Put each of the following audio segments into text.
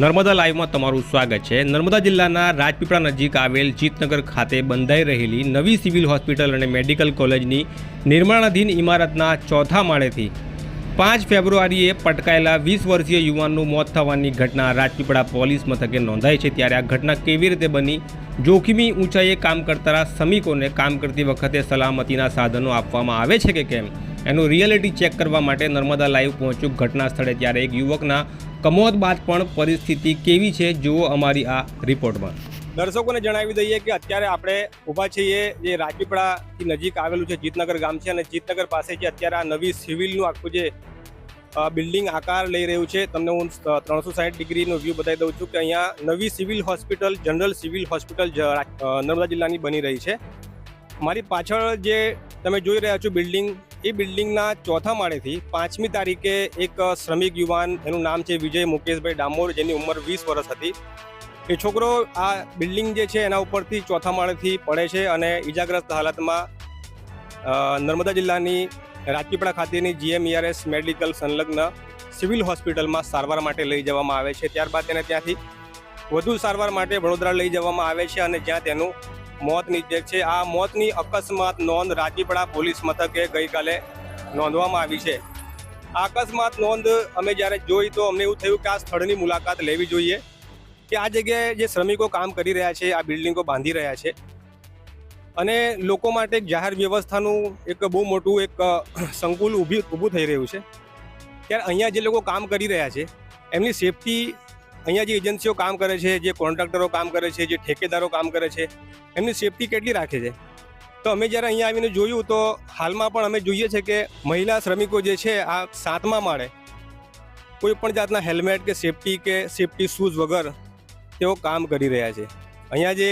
નર્મદા લાઈવમાં તમારું સ્વાગત છે. નર્મદા જિલ્લાના રાજપીપળા નજીક આવેલ જીતનગર ખાતે બંધાઈ રહેલી નવી સિવિલ હોસ્પિટલ અને મેડિકલ કોલેજની નિર્માણાધીન ઇમારતના ચોથા માળેથી પાંચ ફેબ્રુઆરીએ પટકાયેલા વીસ વર્ષીય યુવાનનું મોત થવાની ઘટના રાજપીપળા પોલીસ મથકે નોંધાઈ છે. ત્યારે આ ઘટના કેવી રીતે બની? જોખમી ઊંચાઈએ કામ કરતા શ્રમિકોને કામ કરતી વખતે સલામતીના સાધનો આપવામાં આવે છે કે કેમ? એનું રિયાલિટી ચેક કરવા માટે નર્મદા લાઈવ પહોંચ્યું ઘટના સ્થળે. ત્યારે એક યુવકના કમોત બાદ પણ પરિસ્થિતિ કેવી છે જુઓ અમારી આ રિપોર્ટમાં. દર્શકોને જણાવી દઈએ કે અત્યારે આપણે ઊભા છીએ જે રાજપીપળાથી નજીક આવેલું છે જીતનગર ગામ છે અને જીતનગર પાસે જે અત્યારે આ નવી સિવિલનું આખું જે બિલ્ડિંગ આકાર લઈ રહ્યું છે. તમને હું ત્રણસો સાઠ ડિગ્રીનો વ્યૂ બતાવી દઉં છું કે અહીંયા નવી civil hospital, general civil hospital Narmada જિલ્લાની બની રહી છે. મારી પાછળ જે તમે જોઈ રહ્યા છો બિલ્ડિંગ, એ બિલ્ડિંગના ચોથા માળેથી પાંચમી તારીખે એક શ્રમિક યુવાન, એનું નામ છે વિજય મુકેશભાઈ ડામોર, જેની ઉંમર વીસ વર્ષ હતી. એ છોકરો આ બિલ્ડિંગ જે છે એના ઉપરથી ચોથા માળેથી પડે છે અને ઈજાગ્રસ્ત હાલતમાં નર્મદા જિલ્લાની રાજપીપળા ખાતેની જીએમઈઆરએસ મેડિકલ સંલગ્ન સિવિલ હોસ્પિટલમાં સારવાર માટે લઈ જવામાં આવે છે. ત્યારબાદ તેને ત્યાંથી વધુ સારવાર માટે વડોદરા લઈ જવામાં આવે છે અને જ્યાં તેનું મોત નીપજે છે. આ મોતની અકસ્માત નોંધ રાજપીપળા પોલીસ મથકે ગઈકાલે નોંધવામાં આવી છે. આ અકસ્માત નોંધ અમે જ્યારે જોઈ તો અમને એવું થયું કે આ સ્થળની મુલાકાત લેવી જોઈએ કે આ જગ્યાએ જે શ્રમિકો કામ કરી રહ્યા છે, આ બિલ્ડિંગો બાંધી રહ્યા છે. અને લોકો માટે એક જાહેર વ્યવસ્થાનું એક બહુ મોટું એક સંકુલ ઊભી, ઊભું થઈ રહ્યું છે. ત્યારે અહીંયા જે લોકો કામ કરી રહ્યા છે, એમની સેફટી અહીંયા જે એજન્સીઓ કામ કરે છે, જે કોન્ટ્રાક્ટરો કામ કરે છે, જે ઠેકેદારો કામ કરે છે, એમની સેફટી કેટલી રાખે છે? તો અમે જ્યારે અહીંયા આવીને જોયું, તો હાલમાં પણ અમે જોઈએ છે કે મહિલા શ્રમિકો જે છે, આ સાતમા માળે કોઈ પણ જાતના હેલ્મેટ કે સેફટી કે સેફટી શૂઝ વગર તેઓ કામ કરી રહ્યા છે. અહીંયા જે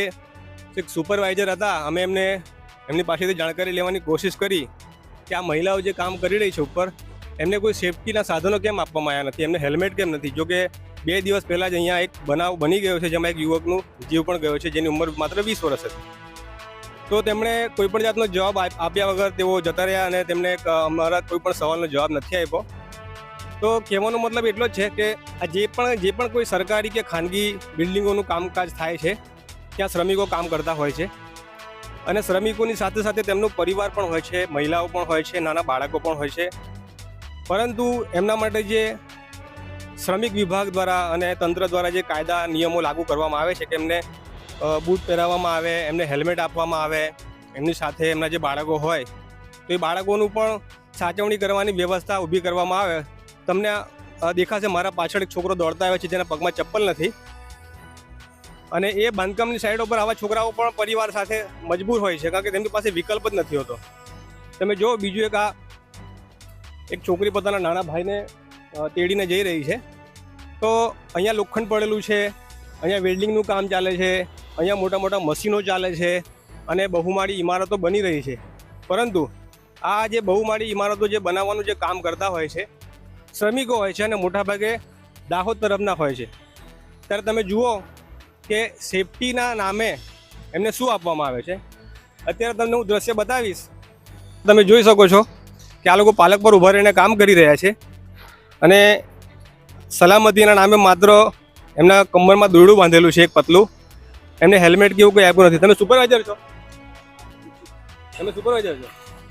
એક સુપરવાઇઝર હતા. અમે એમને, એમની પાસેથી જાણકારી લેવાની કોશિશ કરી કે આ મહિલાઓ જે કામ કરી રહી છે ઉપર, એમને કોઈ સેફટીના સાધનો કેમ આપવામાં આવ્યા નથી? એમને હેલ્મેટ કેમ નથી? જોકે બે દિવસ પહેલાં જ અહીંયા એક બનાવ બની ગયો છે, જેમાં એક યુવકનું જીવ પણ ગયો છે, જેની ઉંમર માત્ર વીસ વર્ષ હતી. તો તેમણે કોઈ પણ જાતનો જવાબ આપ- આપ્યા વગર તેઓ જતા રહ્યા અને તેમને અમારા કોઈ પણ સવાલનો જવાબ નથી આપ્યો. તો કહેવાનો મતલબ એટલો જ છે કે આ જે પણ જે પણ કોઈ સરકારી કે ખાનગી બિલ્ડિંગોનું કામકાજ થાય છે ત્યાં શ્રમિકો કામ કરતા હોય છે. અને શ્રમિકોની સાથે સાથે તેમનો પરિવાર પણ હોય છે, મહિલાઓ પણ હોય છે, નાના બાળકો પણ હોય છે. પરંતુ એમના માટે જે શ્રમિક વિભાગ દ્વારા અને તંત્ર દ્વારા જે કાયદા, નિયમો લાગુ કરવામાં આવે છે કે એમને બૂટ પહેરાવવામાં આવે, એમને હેલ્મેટ આપવામાં આવે, એમની સાથે એમના જે બાળકો હોય, તો એ બાળકોનું પણ સાચવણી કરવાની વ્યવસ્થા ઊભી કરવામાં આવે. તમને દેખાશે, મારા પાછળ એક છોકરો દોડતા આવે છે જેના પગમાં ચપ્પલ નથી. અને એ બાંધકામની સાઈડ ઉપર આવા છોકરાઓ પણ પરિવાર સાથે મજબૂર હોય છે, કારણ કે તેમની પાસે વિકલ્પ જ નથી હોતો. તમે જો બીજું એક આ, એક છોકરી પોતાના નાના ભાઈને તેડીને જઈ રહી છે. તો અહીંયા લોખંડ પડેલું છે, અહીંયા વેલ્ડિંગનું કામ ચાલે છે, અહીંયા મોટા મોટા મશીનો ચાલે છે અને બહુમાળી ઇમારતો બની રહી છે. પરંતુ આ જે બહુમાળી ઇમારતો જે બનાવવાનું જે કામ કરતા હોય છે, શ્રમિકો હોય છે અને મોટાભાગે દાહોદ તરફના હોય છે. ત્યારે તમે જુઓ કે સેફટીના નામે એમને શું આપવામાં આવે છે? અત્યારે તમને હું દ્રશ્ય બતાવીશ. તમે જોઈ શકો છો કે આ લોકો પાલક પર ઊભા રહીને કામ કરી રહ્યા છે અને સલામતીના નામે માત્ર એમના કમરમાં દોરડું બાંધેલું છે એક પતલું. એમને હેલ્મેટ કે એવું કંઈ આપ્યું નથી. તમે સુપરવાઇઝર છો? તમે સુપરવાઇઝર છો?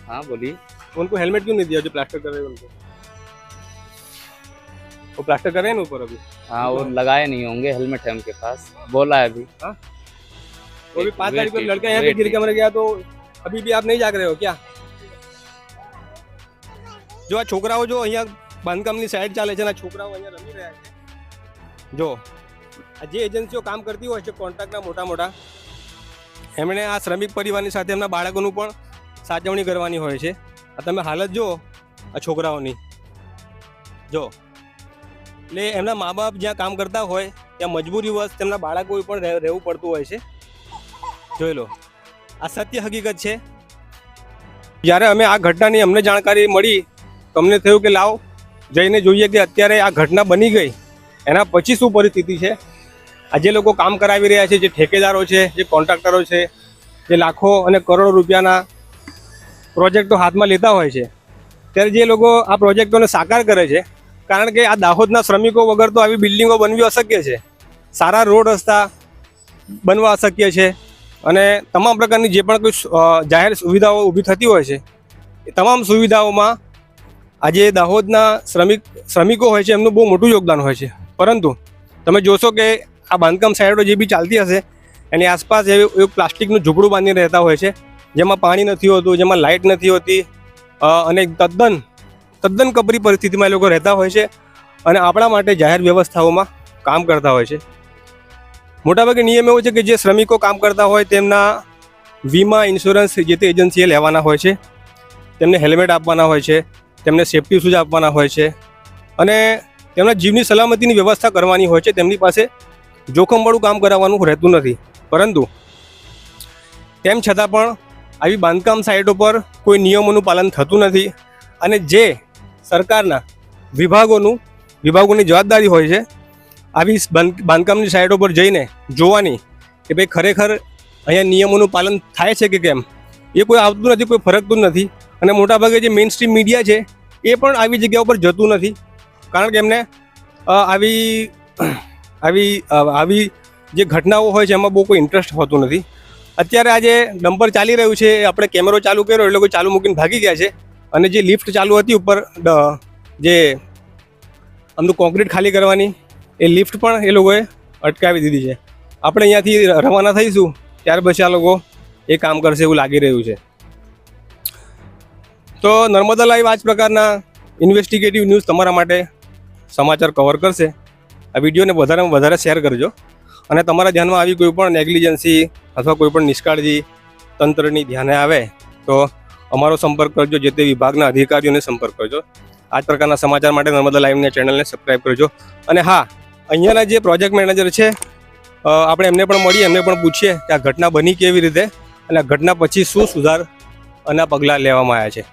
હા બોલી ઉનકો હેલ્મેટ ક્યું નહીં દિયા જો પ્લાસ્ટર કરે ઉનકો वो प्लास्टर कर रहे हैं ना ऊपर अभी हाँ वो लगाए नहीं होंगे हेलमेट है उनके पास बोला है अभी वो भी पाँच तारीख को Wait, लड़का यहाँ पे wait. गिर के मर गया तो अभी भी आप नहीं जाग रहे हो क्या જો આ છોકરાઓ જો અહીંયા બાંધકામની સાઈડ ચાલે છે અને આ છોકરાઓ અહીંયા રમી રહ્યા છે જો આ જે એજન્સીઓ કામ કરતી હોય છે કોન્ટ્રાક્ટના મોટા મોટા એમણે આ શ્રમિક પરિવારની સાથે એમના બાળકોનું પણ સાચવણી કરવાની હોય છે આ તમે હાલત જો આ છોકરાઓની જો એટલે એમના મા બાપ જ્યાં કામ કરતા હોય, ત્યાં મજબૂરીવશ તેમના બાળકો પણ રહેવું પડતું હોય છે. જોઈ લો. આ સત્ય હકીકત છે. જ્યારે અમે આ ઘટનાની અમને જાણકારી મળી, અમને થયું કે લાવ, જઈને જોઈએ કે અત્યારે આ ઘટના બની ગઈ, એના પછી શું પરિસ્થિતિ છે? આ જે લોકો કામ કરાવી રહ્યા છે, જે ઠેકેદારો છે, જે કોન્ટ્રાક્ટરો છે, જે લાખો અને કરોડો રૂપિયાના પ્રોજેક્ટો હાથમાં લેતા હોય છે, ત્યારે જે લોકો આ પ્રોજેક્ટોને સાકાર કરે છે કારણ કે આ દાહોદના શ્રમિકો વગર તો આવી બિલ્ડિંગો બનવી અશક્ય છે. સારા રોડ રસ્તા બનવા અશક્ય છે અને તમામ પ્રકારની જે પણ કોઈ જાહેર સુવિધાઓ ઊભી થતી હોય છે, એ તમામ સુવિધાઓમાં આજે દાહોદના શ્રમિક, શ્રમિકો હોય છે, એમનું બહુ મોટું યોગદાન હોય છે. પરંતુ તમે જોશો કે આ બાંધકામ સાઈડો જે બી ચાલતી હશે, એની આસપાસ એવું એવું પ્લાસ્ટિકનું ઝૂંપડું બાંધીને રહેતા હોય છે, જેમાં પાણી નથી હોતું, જેમાં લાઇટ નથી હોતી અને તદ્દન તદ્દન કપરી પરિસ્થિતિમાં એ લોકો રહેતા હોય છે અને આપણા માટે જાહેર વ્યવસ્થાઓમાં કામ કરતા હોય છે. મોટાભાગે નિયમ એવો છે કે જે શ્રમિકો કામ કરતા હોય તેમના વીમા, ઇન્સ્યોરન્સ જે તે એજન્સીએ લેવાના હોય છે. તેમને હેલ્મેટ આપવાના હોય છે, તેમને સેફ્ટી શૂઝ આપવાના હોય છે અને તેમના જીવની સલામતીની વ્યવસ્થા કરવાની હોય છે. તેમની પાસે જોખમવાળું કામ કરાવવાનું રહેતું નથી. પરંતુ તેમ છતાં પણ આવી બાંધકામ સાઇટો પર કોઈ નિયમોનું પાલન થતું નથી અને જે સરકારના વિભાગોનું, વિભાગોની જવાબદારી હોય છે. આવી બાંધકામની સાઇટો પર જઈને જોવાની કે ભાઈ ખરેખર અહીંયા નિયમોનું પાલન થાય છે કે કેમ? એ કોઈ આવતું નથી, કોઈ ફરકતું નથી. અને મોટાભાગે જે મેઇન સ્ટ્રીમ મીડિયા છે, એ પણ આવી જગ્યા ઉપર જતું નથી. કારણ કે એમને આવી આવી આવી જે ઘટનાઓ હોય છે, એમાં બહુ કોઈ ઇન્ટરેસ્ટ હોતું નથી. અત્યારે આજે ડમ્પર ચાલી રહ્યું છે આપણે કેમેરો ચાલુ કર્યો એ લોકો ચાલુ મૂકીને ભાગી ગયા છે. અને જે લિફ્ટ ચાલુ હતી ઉપર જે આમનું કોન્ક્રીટ ખાલી કરવાની, એ લિફ્ટ પણ એ લોકોએ અટકાવી દીધી છે. આપણે અહીંયાથી રવાના થઈશું, ત્યાર પછી આ લોકો એ કામ કરશે એવું લાગી રહ્યું છે. તો નર્મદા લાઈવ આ જ પ્રકારના ઇન્વેસ્ટિગેટિવ ન્યૂઝ તમારા માટે સમાચાર કવર કરશે. આ વિડીયોને વધારેમાં વધારે શેર કરજો. અને તમારા ધ્યાનમાં આવી કોઈ પણ નેગ્લિજન્સી અથવા કોઈ પણ નિષ્કાળજી તંત્રની ધ્યાને આવે, તો અમારો સંપર્ક કરજો, જે તે વિભાગના અધિકારીઓને સંપર્ક કરજો. આ જ પ્રકારના સમાચાર માટે નર્મદા લાઈવની ચેનલને સબસ્ક્રાઈબ કરજો. અને હા, અહીંયાના જે પ્રોજેક્ટ મેનેજર છે આપણે એમને પણ મળીએ, એમને પણ પૂછીએ કે આ ઘટના બની કેવી રીતે અને આ ઘટના પછી શું સુધાર અને પગલાં લેવામાં આવ્યા છે.